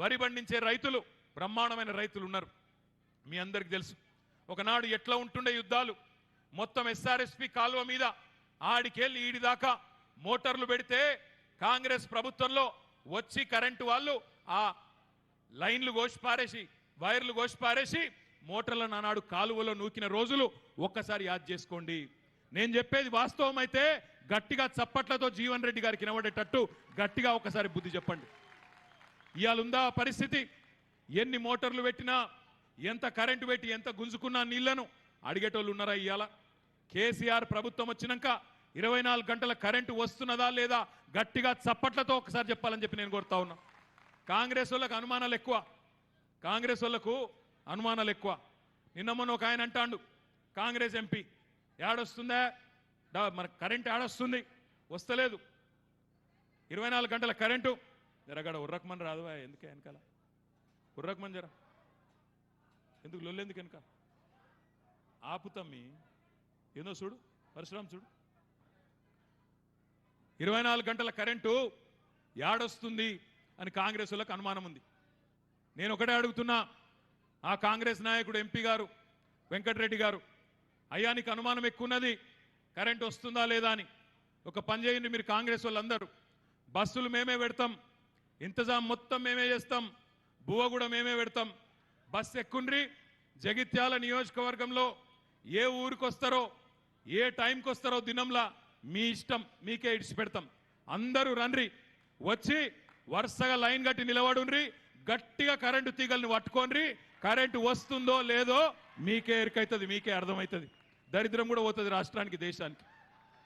వరి పండించే రైతులు బ్రహ్మాండమైన రైతులు ఉన్నారు. మీ అందరికి తెలుసు ఒకనాడు ఎట్లా ఉంటుండే యుద్ధాలు? మొత్తం ఎస్ఆర్ఎస్పి కాలువ మీద ఆడికెళ్ళి ఈడిదాకా మోటార్లు పెడితే కాంగ్రెస్ ప్రభుత్వంలో వచ్చి కరెంటు వాళ్ళు ఆ లైన్లు కోసి పారేసి వైర్లు కోసి పారేసి మోటార్లను ఆనాడు కాలువలో నూకిన రోజులు ఒక్కసారి యాద్ చేసుకోండి. నేను చెప్పేది వాస్తవం అయితే గట్టిగా చప్పట్లతో జీవన్ రెడ్డి గారికి వినబడేటట్టు గట్టిగా ఒకసారి బుద్ధి చెప్పండి. ఇవాళ ఉందా పరిస్థితి? ఎన్ని మోటార్లు పెట్టినా ఎంత కరెంటు పెట్టి ఎంత గుంజుకున్నా నీళ్ళను? అడిగేటోళ్ళు ఉన్నారా ఇవాళ కేసీఆర్ ప్రభుత్వం వచ్చినాక ఇరవై నాలుగు గంటల కరెంటు వస్తున్నదా లేదా గట్టిగా చప్పట్లతో ఒకసారి చెప్పాలని చెప్పి నేను కోరుతా ఉన్నా. కాంగ్రెస్ వాళ్ళకు అనుమానాలు ఎక్కువ. కాంగ్రెస్ వాళ్ళకు అనుమానాలు ఎక్కువ. నిన్న మొన్న ఒక ఆయన అంటాండు కాంగ్రెస్ ఎంపీ ఏడొస్తుందా? మన కరెంట్ ఏడొస్తుంది? వస్తలేదు. ఇరవై నాలుగు గంటల కరెంటు జరగడ. ఉర్రకమని రాదు ఎందుకే వెనకాల? ఉర్రకమని జర. ఎందుకు లొల్లెందుకు వెనక ఆపుతమ్మి ఏందో చూడు పరశురామ్ చూడు. ఇరవై నాలుగు గంటల కరెంటు యాడొస్తుంది అని కాంగ్రెస్ వాళ్ళకి అనుమానం ఉంది. నేను ఒకటే అడుగుతున్నా ఆ కాంగ్రెస్ నాయకుడు ఎంపీ గారు వెంకటరెడ్డి గారు అయ్యా నీకు అనుమానం ఎక్కువన్నది? కరెంట్ వస్తుందా లేదా అని. ఒక పని చేయండి మీరు కాంగ్రెస్ వాళ్ళందరూ. బస్సులు మేమే పెడతాం. ఇంతజాం మొత్తం మేమే చేస్తాం. బువ్వ కూడా మేమే పెడతాం. బస్సు ఎక్కుండ్రి. జగిత్యాల నియోజకవర్గంలో ఏ ఊరికి వస్తారో ఏ టైంకి వస్తారో దినంలా మీ ఇష్టం మీకే ఇడిచి పెడతాం అందరూ రండ్రి. వచ్చి వరుసగా లైన్ కట్టి నిలబడుండ్రి. గట్టిగా కరెంటు తీగల్ని పట్టుకోండి కరెంటు వస్తుందో లేదో మీకే ఎరికైతుంది మీకే అర్థమవుతుంది దరిద్రం కూడా పోతుంది రాష్ట్రానికి దేశానికి.